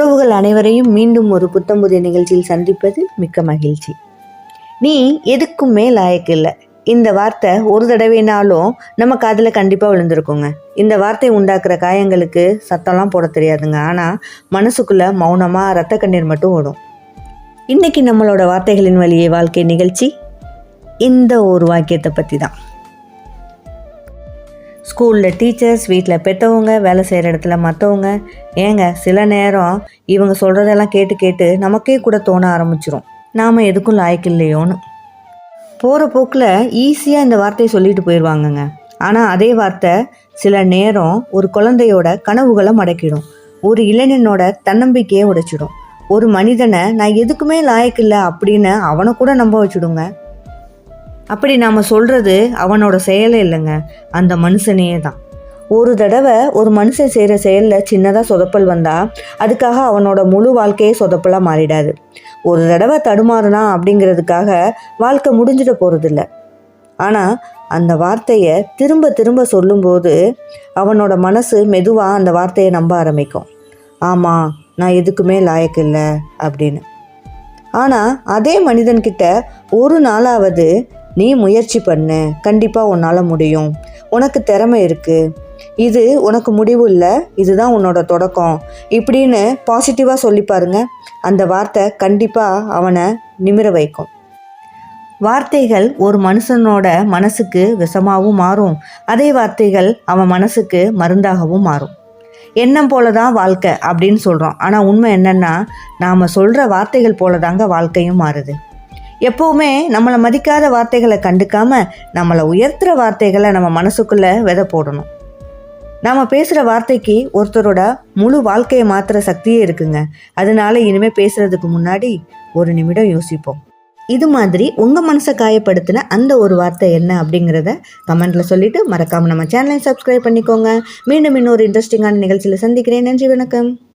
உறவுகள் அனைவரையும் மீண்டும் ஒரு புத்தம் புதிய நிகழ்ச்சியில் சந்திப்பது மிக்க மகிழ்ச்சி. நீ எதுக்கும் மேல் லாயக்கில்லை இந்த வார்த்தை ஒரு தடவைனாலும் நம்ம காதில் கண்டிப்பாக விழுந்திருக்குங்க. இந்த வார்த்தை உண்டாக்குற காயங்களுக்கு சத்தம்லாம் போட தெரியாதுங்க. ஆனால் மனசுக்குள்ளே மௌனமாக ரத்த கண்ணீர் மட்டும் ஓடும். இன்றைக்கி நம்மளோட வார்த்தைகளின் வழியே வாழ்க்கை நிகழ்ச்சி. இந்த ஒரு வாக்கியத்தை பற்றி தான் ஸ்கூலில் டீச்சர்ஸ் வீட்டில் பெற்றவங்க வேலை செய்கிற இடத்துல மற்றவங்க ஏங்க சில நேரம் இவங்க சொல்கிறதெல்லாம் கேட்டு கேட்டு நமக்கே கூட தோண ஆரம்பிச்சிரும். நாம் எதுக்கும் லாய்க்கில்லையோன்னு போகிற போக்கில் ஈஸியாக இந்த வார்த்தையை சொல்லிட்டு போயிடுவாங்கங்க ஆனால் அதே வார்த்தை சில நேரம் ஒரு குழந்தையோட கனவுகளை மடக்கிடும். ஒரு இளைஞனோட தன்னம்பிக்கையை உடைச்சிடும். ஒரு மனிதனை நான் எதுக்குமே லாயக்கில்லை அப்படின்னு அவனை கூட நம்ப வச்சுடுங்க. அப்படி நாம் சொல்கிறது அவனோட செயலே இல்லைங்க. அந்த மனுஷனையே தான். ஒரு தடவை ஒரு மனுஷன் செய்கிற செயலில் சின்னதாக சொதப்பல் வந்தால் அதுக்காக அவனோட முழு வாழ்க்கையே சொதப்பலாக மாறிடாது. ஒரு தடவை தடுமாறுனா அப்படிங்கிறதுக்காக வாழ்க்கை முடிஞ்சிட போகிறதில்ல ஆனால் அந்த வார்த்தையை திரும்ப திரும்ப சொல்லும்போது அவனோட மனசு மெதுவாக அந்த வார்த்தையை நம்ப ஆரம்பிக்கும். ஆமாம் நான் எதுக்குமே லாயக்கில்லை அப்படின்னு. ஆனால் அதே மனிதன்கிட்ட ஒரு நாளாவது நீ முயற்சி பண்ணு கண்டிப்பாக உன்னால் முடியும். உனக்கு திறமை இருக்குது இது உனக்கு முடிவு இல்லை இதுதான் உன்னோட தொடக்கம். இப்படின்னு பாசிட்டிவாக சொல்லி பாருங்க. அந்த வார்த்தை கண்டிப்பாக அவனை நிமிர வைக்கும். வார்த்தைகள் ஒரு மனுஷனோட மனசுக்கு விஷமாகவும் மாறும். அதே வார்த்தைகள் அவன் மனசுக்கு மருந்தாகவும் மாறும். எண்ணம் போல தான் வாழ்க்கை அப்படின்னு சொல்கிறோம் ஆனால் உண்மை என்னென்னா நாம் சொல்கிற வார்த்தைகள் போல தாங்க வாழ்க்கையும் மாறுது. எப்போவுமே நம்மளை மதிக்காத வார்த்தைகளை கண்டுக்காமல் நம்மளை உயர்த்துற வார்த்தைகளை நம்ம மனசுக்குள்ளே விதை போடணும். நாம் பேசுகிற வார்த்தைக்கு ஒருத்தரோட முழு வாழ்க்கையை மாற்றுற சக்தியே இருக்குங்க. அதனால இனிமேல் பேசுகிறதுக்கு முன்னாடி ஒரு நிமிடம் யோசிப்போம். இது மாதிரி உங்கள் மனசை காயப்படுத்தின அந்த ஒரு வார்த்தை என்ன அப்படிங்கிறத கமெண்ட்டில் சொல்லிவிட்டு மறக்காமல் நம்ம சேனலை சப்ஸ்கிரைப் பண்ணிக்கோங்க. மீண்டும் இன்னொரு இன்ட்ரெஸ்டிங்கான நிகழ்ச்சியில் சந்திக்கிறேன். நன்றி வணக்கம்.